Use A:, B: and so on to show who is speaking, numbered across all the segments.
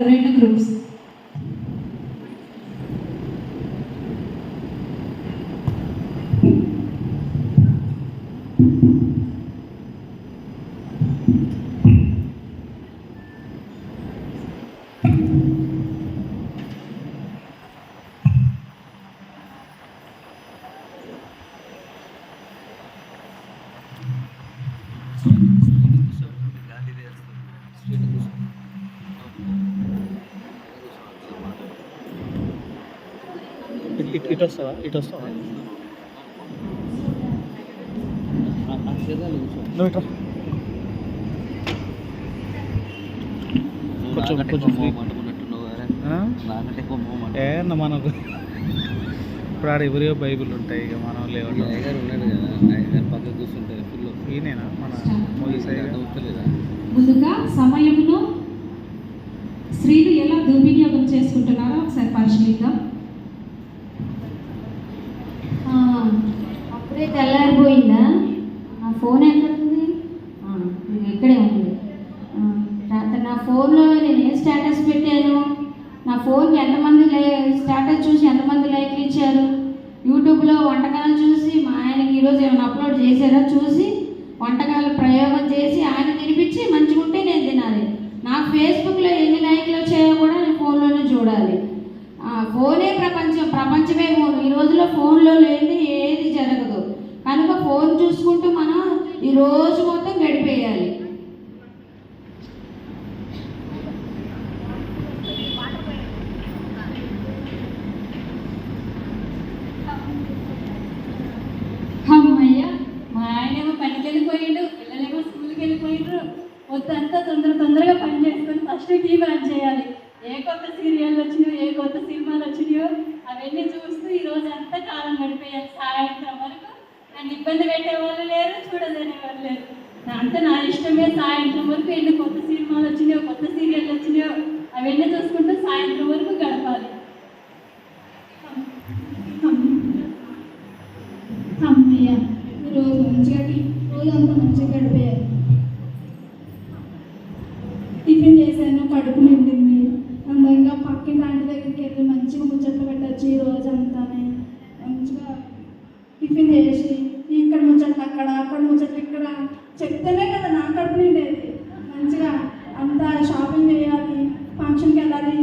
A: రెండు గ్రూప్స్
B: ఇటు ఇటు ఇటు వస్తావా ఇటు వస్తావా నువ్వు కొంచెం కొంచెం
C: మోహమాట
B: ఏ అన్న మనకు ఇప్పుడు ఆడ ఎవరియో బైబిల్ ఉంటాయి? ఇక మనం లేవట
C: అయ్యగారు ఉన్నాడు కదా అయ్యగారు పక్కకు కూర్చుంటే ఫుల్
B: ఈయనేనా? మన మోగిసాయి
C: అవుతలేదా?
A: ముందుగా సమయమును స్త్రీలు ఎలా దుర్వినియోగం చేసుకుంటున్నారో ఒకసారి పరిశీలిద్దాం.
D: ఇప్పుడే తెల్లారిపోయిందా? నా ఫోన్ ఎక్కడ ఉంది ఇక్కడే ఉంది. ఆ, నా ఫోన్లో నేను ఏ స్టేటస్ పెట్టాను? నా ఫోన్కి ఎంతమంది లై స్టేటస్ చూసి ఎంతమంది లైక్లు ఇచ్చారు? యూట్యూబ్లో వంటకాలు చూసి మా ఆయనకి ఈరోజు ఏమైనా అప్లోడ్ చేశారో చూసి వంటకాలు ప్రయోగం చేసి ఆయన తినిపించి మంచిగా ఉంటే నేను తినాలి. నాకు ఫేస్బుక్లో ఎన్ని లైక్లు వచ్చాయో కూడా నేను ఫోన్లోనే చూడాలి. ఫోనే ప్రపంచం ప్రపంచమే ఫోన్. ఈ రోజులో ఫోన్లో లేని ఏది జరగదు కనుక ఫోన్ చూసుకుంటూ మనం ఈ రోజు మొత్తం గడిపేయాలి
A: అమ్మయ్య మా ఆయనేమో పనికి వెళ్ళిపోయిండు పిల్లలేమో స్కూల్కి వెళ్ళిపోయిండ్రు వద్దంతా తొందర తొందరగా పని చేసుకొని ఫస్ట్ టీవీ ఆన్ చేయాలి ఏ కొత్త సీరియల్ వచ్చినాయో ఏ కొత్త సినిమాలు వచ్చినాయో అవన్నీ చూస్తూ ఈ రోజు అంతా కాలం గడిపేయాలి సాయంత్రం వరకు నన్ను ఇబ్బంది పెట్టే వాళ్ళు లేరు చూడలేని లేరు. అంతా నా ఇష్టమే సాయంత్రం వరకు ఎన్ని కొత్త సినిమాలు వచ్చినాయో కొత్త సీరియల్ వచ్చినాయో అవన్నీ చూసుకుంటూ సాయంత్రం వరకు గడపాలి.
E: ఈరోజు మంచిగా రోజు రోజంతా మంచిగా గడిపేయాలి టిఫిన్ చేశాను కడుపు నిండి దగ్గరికి వెళ్ళి మంచిగా ముచ్చట్లు పెట్టచ్చు ఈ రోజంతానే. మంచిగా టిఫిన్ చేసి ఇక్కడ ముచ్చట్లు అక్కడ అక్కడ ముచ్చట్లు ఇక్కడ చెప్తేనే కదా నా కడుపు నిండేది. మంచిగా అంతా షాపింగ్ చేయాలి ఫంక్షన్కి వెళ్ళాలి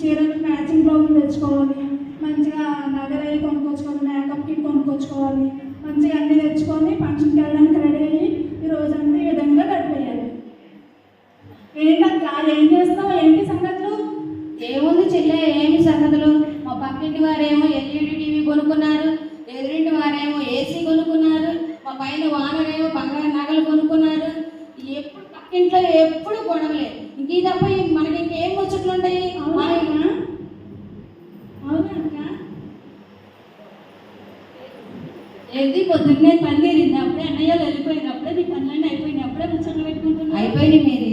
E: చీరలు మ్యాచింగ్ బ్లౌజులు తెచ్చుకోవాలి మంచిగా నగరయ్యి కొనుక్కొచ్చుకోవాలి మేకప్ కిట్ కొనుక్కొచ్చుకోవాలి మంచిగా అన్నీ తెచ్చుకొని ఫంక్షన్కి వెళ్ళడానికి రెడీ అయ్యి ఈ రోజంతా ఈ విధంగా
D: ఈ తప్ప మనకి ఇంకేం ముచ్చట్లు ఉంటాయి?
E: అవునా? అవునా
A: ఏది? పొద్దున్నే పని తీరింది అప్పుడే అన్నయ్యలు వెళ్ళిపోయింది అప్పుడే నీ పనులన్నీ అయిపోయినాయి అప్పుడే ముచ్చట్లు పెట్టుకుంటున్నా
D: అయిపోయింది మీది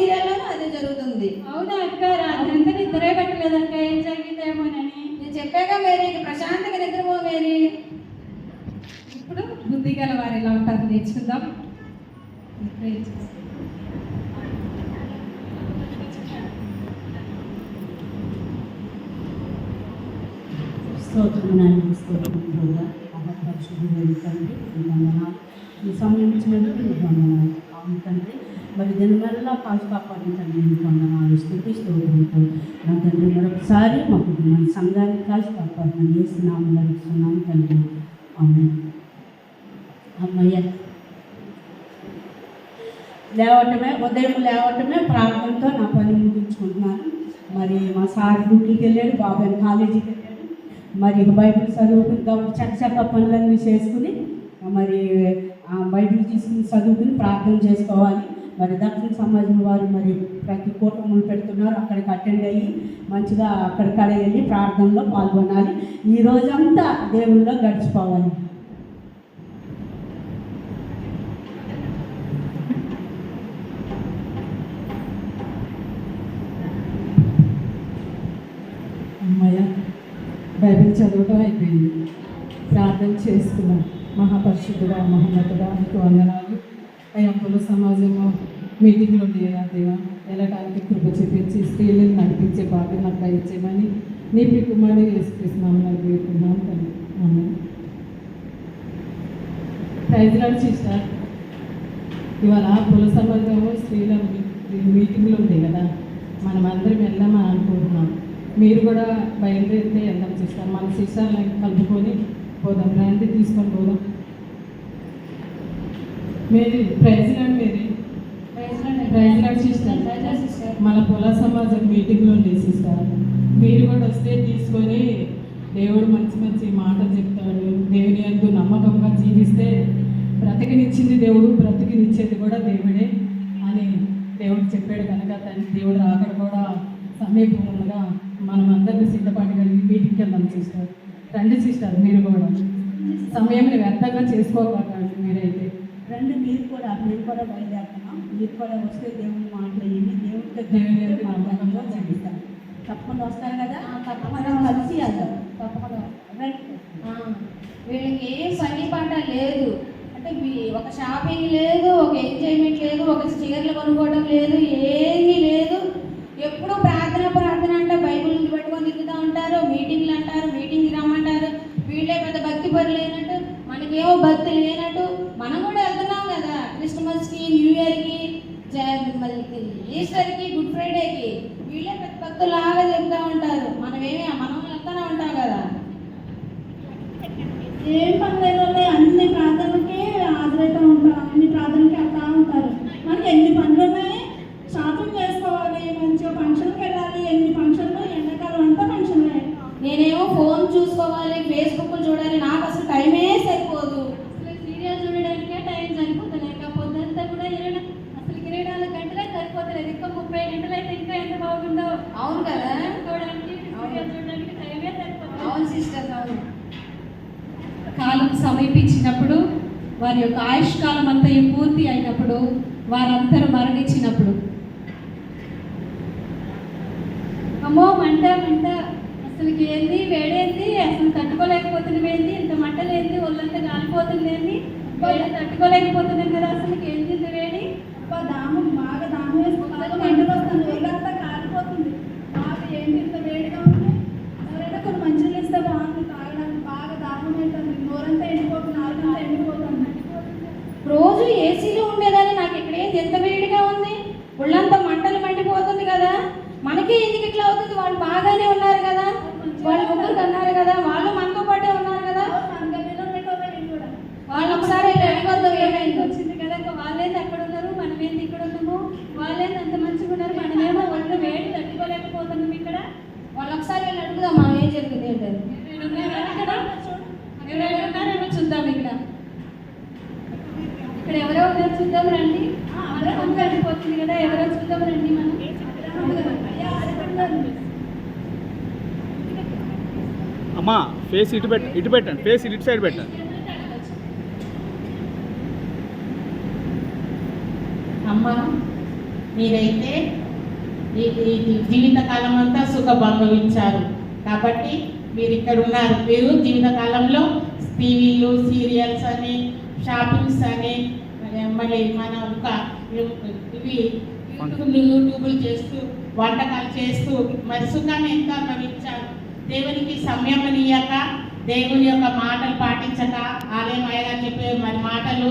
D: సీరియల్లోనూ అదే జరుగుతుంది.
A: అవునా అక్క? రాత్రి అంతా నిద్రే పట్టలేదు అక్క ఏం జరిగిందేమోనని?
D: నేను చెప్పాక మేరీ ఇక ప్రశాంతంగా నిద్రపో మేరీ
A: ఇప్పుడు బుద్ధి గల వారు ఎలా ఉంటారు నేర్చుకుందాం.
F: స్తోత్రం నాయన స్తోత్రం తండ్రి ఈ వందనాలు. ఈ సమయం ఇచ్చినందుకు నీకు వందనాలు. అవును తండ్రి మరి దినమెల్లా కాసు కాపాడించండి తండ్రి నీకు వందనాలు స్థుతి స్తోత్రంతో నా తండ్రి మరొకసారి మా కుటుంబం సంఘానికి కాసు కాపాడమని చేస్తున్నాము నడుస్తున్నాము తండ్రి. అమ్మాయి అమ్మయ్య. లేవటమే ఉదయం లేవటమే ప్రార్థనతో నా పని ముగించుకుంటున్నాను. మరి మా సార్ డ్యూటీకి వెళ్ళాడు బాబాయ్ కాలేజీకి వెళ్ళాడు. మరి ఇక బైబిల్ చదువుకుని కాబట్టి చక్క చక్క పనులన్నీ చేసుకుని మరి బైబిల్ తీసుకుని చదువుకుని ప్రార్థన చేసుకోవాలి. మరి దక్షిణ సమాజం వారు మరి ప్రతి కూటములు పెడుతున్నారు. అక్కడికి అటెండ్ అయ్యి మంచిగా అక్కడిక్కడ వెళ్ళి ప్రార్థనలో పాల్గొనాలి. ఈ రోజంతా దేవుల్లో గడిచిపోవాలి.
G: అమ్మయ్య బైబిల్ చదవటం అయిపోయింది. ప్రార్థన చేసుకున్నాం మహాపరిశుద్ధుడా మహోన్నతుడా నీకు వందనాలు. అయ్యా సమాజంలో సమాజము మీటింగ్లో కదా దేవా వెళ్ళడానికి కృప చూపించి స్త్రీలను నడిపించే బాధ్యత నాకు దయచేయమని నీ పిక్కుమాడి వేసుకృష్ణాము నాకు వేడుకున్నాం తండ్రి. అమ్మ ప్రైజ్ లాడ్ సిస్టర్ ఇవాళ కుల సమాజము స్త్రీల మీటింగ్లో మీటింగ్లు ఉంది కదా మనం అందరం వెళ్దామని అనుకుంటున్నాం. మీరు కూడా బయలుదేరితే వెళ్దాం సిస్టర్. మన సిస్టర్లను కలుపుకొని పోదాం రండి తీసుకొని పోదాం. మేరీ లాడ్ మేరీ లాడ్ సిస్టర్. మన కుల సమాజం మీటింగ్లో ఉంది సిస్టర్. మీరు కూడా వస్తే తీసుకొని దేవుడు మంచి మంచి మాటలు చెప్తాడు. దేవుని ఎందు నమ్మకంగా జీవిస్తే బ్రతికినిచ్చింది దేవుడు బ్రతికినిచ్చేది కూడా దేవుడే అని దేవుడు చెప్పాడు కనుక తన దేవుడు రాకడ కూడా సమీపంగా మనం అందరినీ సిద్ధపాటు కలిగి మీటింగ్కి వెళ్దాం సిస్టర్. రండి సిస్టర్ మీరు కూడా. సమయం వ్యర్థంగా చేసుకోకండి మీరైతే.
F: రండి మీరు కూడా మీరు కూడా బయలుదేరుతున్నాం. మీరు కూడా వస్తే దేవుని మాట్లాడి దేవుడితో
G: దేవుని యొక్క
F: నమ్మకంలో జీవిస్తాం తప్పకుండా వస్తారు కదా? తప్పకుండా కలిసి వెళ్దాం. తప్పకుండా
D: వీళ్ళకి ఏం పని పాట లేదు. అంటే ఒక షాపింగ్ లేదు ఒక ఎంజాయ్మెంట్ లేదు ఒక చీరలు కొనుక్కోవడం లేదు ఏమీ లేదు. ఎప్పుడు ప్రార్థన ప్రార్థన అంటే బైబిల్ నుండి పెట్టుకొని తిరుగుతూ ఉంటారు మీటింగ్లు అంటారు మీటింగ్కి రమ్మంటారు వీళ్ళే పెద్ద భక్తి పరు లేనట్టు మనకేమో భక్తి లేనట్టు మనం కూడా వెళ్తున్నాం కదా క్రిస్మస్కి న్యూ ఇయర్కి జ- మళ్ళీ ఈస్టర్కి గుడ్ ఫ్రైడేకి వీళ్ళే పెద్ద భక్తులాగా చెప్తూ ఉంటారు మనమేమి మనం వెళ్తూనే ఉంటాం కదా
E: ఏం పని లేదు వాళ్ళు అన్ని ప్రార్థనలకి హాజరైతే ఉంటారు అన్ని ప్రార్థనలకి వెళ్తా ఉంటారు మనకి ఎన్ని పనులు ఉన్నాయి షాపింగ్ చేసుకోవాలి మంచిగా ఫంక్షన్కి వెళ్ళాలి ఎన్ని ఫంక్షన్లు ఎండాకాలం అంతా ఫంక్షన్లే
D: నేనేమో ఫోన్ చూసుకోవాలి ఫేస్బుక్ చూడాలి నాకు అసలు టైమే సరిపోదు
A: అసలు సీరియల్ చూడడానికే టైం సరిపోతలేక పొద్దంతా కూడా ఇరవై అసలు ఇరవై నాలుగు గంటలే సరిపోతలేదు ఇంకా ముప్పై గంటలు అయితే ఇంకా ఎంత బాగుందో
D: అవును కదా
A: చూడడానికి సీరియల్ చూడడానికి టైమే సరిపోతుంది
D: అవును సిస్టర్ అవును
A: కాలం సమీపించినప్పుడు వారి యొక్క ఆయుష్కాలం అంతా పూర్తి అయినప్పుడు వారందరూ మరణించినప్పుడు. అమ్మో మంట మంట. అసలు ఏంది? వేడేంది? అసలు తట్టుకోలేకపోతున్నాం ఏంది? ఇంత మంటలేంది ఒళ్ళంతా కాలిపోతుందేంది తట్టుకోలేకపోతున్నాం కదా అసలు ఏంది ఇంత వేడి?
E: అబ్బా దాహం బాగా దాహం వేసి మంటలు వస్తుంది ఒళ్ళంతా కాలిపోతుంది బాగా ఏంటి ఇంత వేడిగా ఉంది ఎవరైనా కొన్ని మంచిలు ఇస్తే బాగుంది తాగడానికి బాగా దాహం అవుతుంది నోరంతా ఎండిపోతుంది నాలుగంతా ఎండిపోతుంది
D: రోజు ఏసీలో ఉండేదాన్ని నాకు ఇక్కడ ఏంది ఎంత వేడిగా ఉంది ఒళ్ళంతా మంటలు మండిపోతుంది కదా మనకే ఎందుకు ఇట్లా అవుతుంది వాళ్ళు బాగానే ఉన్నారు కదా వాళ్ళు ముగ్గురు అన్నారు కదా వాళ్ళు మనతో పాటే ఉన్నారు కదా
E: మన గదిలో ఉండేటోళ్ళే వీళ్ళు కూడా
D: వాళ్ళు ఒకసారి వెళ్ళి అడగొద్దాం
A: ఏమైంది
D: ఏమైందో
A: వచ్చింది కదా ఇంకా వాళ్ళేది అక్కడ ఉన్నారు మనమేంది ఇక్కడ ఉన్నాము వాళ్ళేది అంత మంచిగా ఉన్నారు మనమేమో ఒళ్ళు వేడి తట్టుకోలేకపోతున్నాం ఇక్కడ
D: వాళ్ళు ఒకసారి వెళ్ళి అడుగుదాం మనం ఏం జరిగింది ఏంటది
A: ఎవరైనా ఉన్నారా ఇక్కడ ఎవరైనా ఉన్నారేమో చూద్దాం ఇక్కడ ఇక్కడ ఎవరో ఉన్నారు చూద్దాం రండి అందరూ కొంచెం వెళ్ళిపోతుంది కదా ఎవరో చూద్దాం రండి మనం
E: అయ్యా అడగండి
B: అమ్మా ఫేస్ ఇటు పెట్ట ఇటు పెట్టండి ఫేస్ ఇటు సైడ్ పెట్టండి.
H: అమ్మ మీరైతే జీవితకాలం అంతా సుఖం కాబట్టి మీరు ఇక్కడ ఉన్నారు మీరు జీవితకాలంలో టీవీలు సీరియల్స్ అని షాపింగ్స్ అని మళ్ళీ మన ఒక ఇవి యూట్యూబ్లు యూట్యూబ్లు చేస్తూ వంటకాలు చేస్తూ మరి సుఖాన్ని ఎంత అనుభవించారు దేవునికి సమయం దేవుని యొక్క మాటలు పాటించక ఆలయం అయ్యగా చెప్పే మరి మాటలు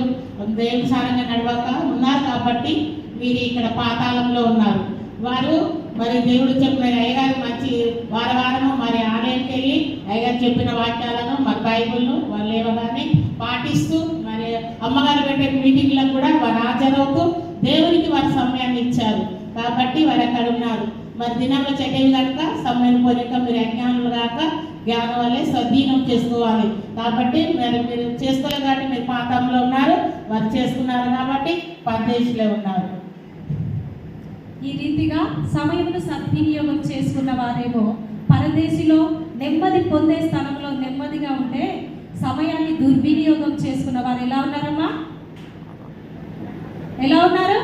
H: దేవుసారంగా నడవక ఉన్నారు కాబట్టి మీరు ఇక్కడ పాతాళంలో ఉన్నారు. వారు మరి దేవుడు చెప్పిన అయ్యగారు మంచి వార వారము మరి ఆలయంకి వెళ్ళి అయ్యగారు చెప్పిన వాక్యాలను మరి బైబుల్ను వాళ్ళు ఏవగానే పాటిస్తూ మరి అమ్మగారు పెట్టే మీటింగ్లకు కూడా వారు హాజరవుతూ దేవునికి వారి సమయాన్ని ఇచ్చారు. కాబట్టి వారు అక్కడ ఉన్నారు. మరి దినంలో చెడ్డవి కనుక సమయం పోలిక మీరు అజ్ఞానులు కాక జ్ఞానం వల్లే స్వధీనం చేసుకోవాలి. కాబట్టి మరి మీరు చేసుకోలేదు కాబట్టి మీరు పాతంలో ఉన్నారు మరి చేసుకున్నారు కాబట్టి పరదేశంలో ఉన్నారు.
I: ఈ రీతిగా సమయమును సద్వినియోగం చేసుకున్న వారేమో పరదేశిలో నెమ్మది పొందే స్థలంలో నెమ్మదిగా ఉంటే సమయాన్ని దుర్వినియోగం చేసుకున్న వారు ఎలా ఉన్నారమ్మా? ఎలా ఉన్నారు?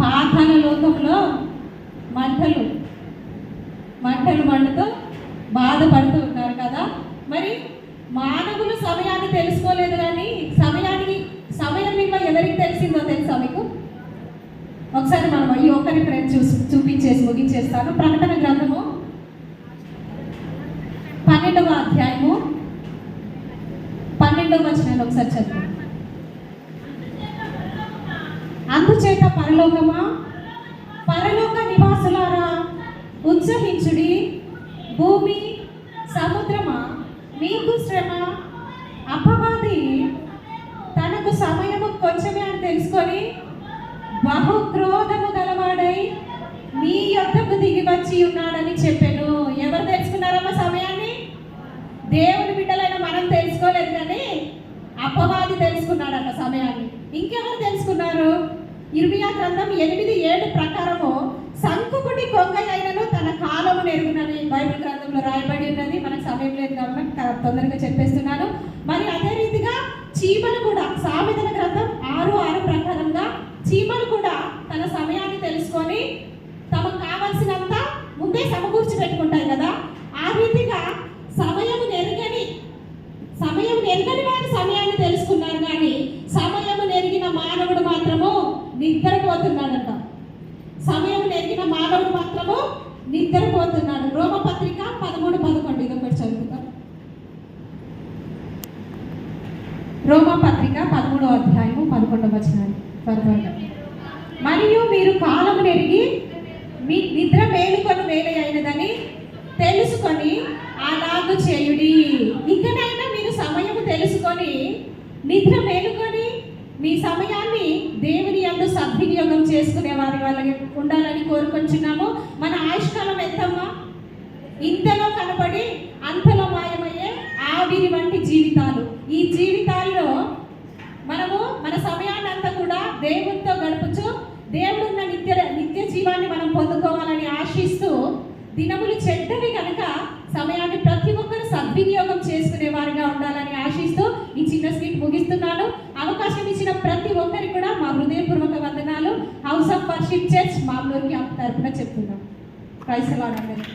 I: పాతాల లోకంలో మంటలు. మంటలు మండుతూ బాధపడుతూ ఉన్నారు కదా. మరి మానవులు సమయాన్ని తెలుసుకోలేదు కానీ సమయానికి సమయం విలువ ఎవరికి తెలిసిందో తెలుసా మీకు? ఒకసారి మనం ఈ ఒక్కరి ఫ్రెండ్ చూసి చూపించేసి ముగించేస్తాను. ప్రకటన గ్రంథము పన్నెండవ అధ్యాయము పన్నెండవ వచనాన్ని ఒకసారి చదువు. అందుచేత పరలోకమా? మీకు శ్రమ అపవాది తనకు సమయము కొంచెమే అని తెలుసుకొని బహు క్రోధము గలవాడై మీ యొద్దకు దిగి వచ్చి ఉన్నాడని చెప్పాను. ఎవరు తెలుసుకున్నారమ్మా సమయాన్ని? దేవుని బిడ్డలైన మనం తెలుసుకోలేదు కానీ అపవాది తెలుసుకున్నాడన్న సమయాన్ని. ఇంకెవరు తెలుసుకున్నారు? ఇరవై గ్రంథం ఎనిమిది ఏడు కాబట్టి చెప్పేస్తే తొందరగా చెప్పేస్తున్నాను మరి అదే రీతిగా చీమలు కూడా సామెతల గ్రంథం ఆరు ఆరు ప్రకారంగా చీమలు కూడా తన సమయాన్ని తెలుసుకొని తమకు కావలసినంత ముందే సమకూర్చి పెట్టుకుంటాయి కదా ఆ రీతిగా సమయము నెరుగని సమయం నెరగని వారు సమయాన్ని తెలుసుకున్నారు కానీ సమయము నెరిగిన మానవుడు మాత్రము నిద్రపోతున్నాడంట సమయం నెరిగిన మానవుడు మాత్రము నిద్రపోతున్నాడు రోమపత్రిక పదమూడు పదకొండు ఇది ఒకటి చదువుతాం రోమపత్రిక పదమూడవ అధ్యాయము పదకొండవ వచనాన్ని త్వరగా మరియు మీరు కాలము నెరిగి మీ నిద్ర మేలుకొని వేల అయినదని తెలుసుకొని అలాగు చేయుడి ఇకనైనా మీరు సమయము తెలుసుకొని నిద్ర మేలుకొని మీ సమయాన్ని దేవుని అందు సద్వినియోగం చేసుకునే వారి వాళ్ళకి ఉండాలని కోరుకొంచున్నాము మన ఆయుష్కాలం ఎంతమ్మా? ఇంతలో కనపడి అంతలో మాయమయ్యే ఆవిరి వంటి జీవితాలు. ఈ జీవితాల్లో మనము మన సమయాన్ని అంతా కూడా దేవునితో గడుపుచు దేవుడున్న నిత్య నిత్య జీవాన్ని మనం పొందుకోవాలని ఆశిస్తూ దినములు చెడ్డవి కనుక సమయాన్ని ప్రతి ఒక్కరు సద్వినియోగం చేసుకునే వారిగా ఉండాలని ఆశిస్తూ ఈ చిన్న స్వీట్ ముగిస్తున్నాను అవకాశం ఇచ్చిన ప్రతి ఒక్కరికి కూడా మా హృదయపూర్వక వందనాలు హౌస్ ఆఫ్ వర్షిప్ చర్చ్ మామూలు క్యాంప్ తరఫున చెప్తున్నాం క్రైస్తవాడు అందరికీ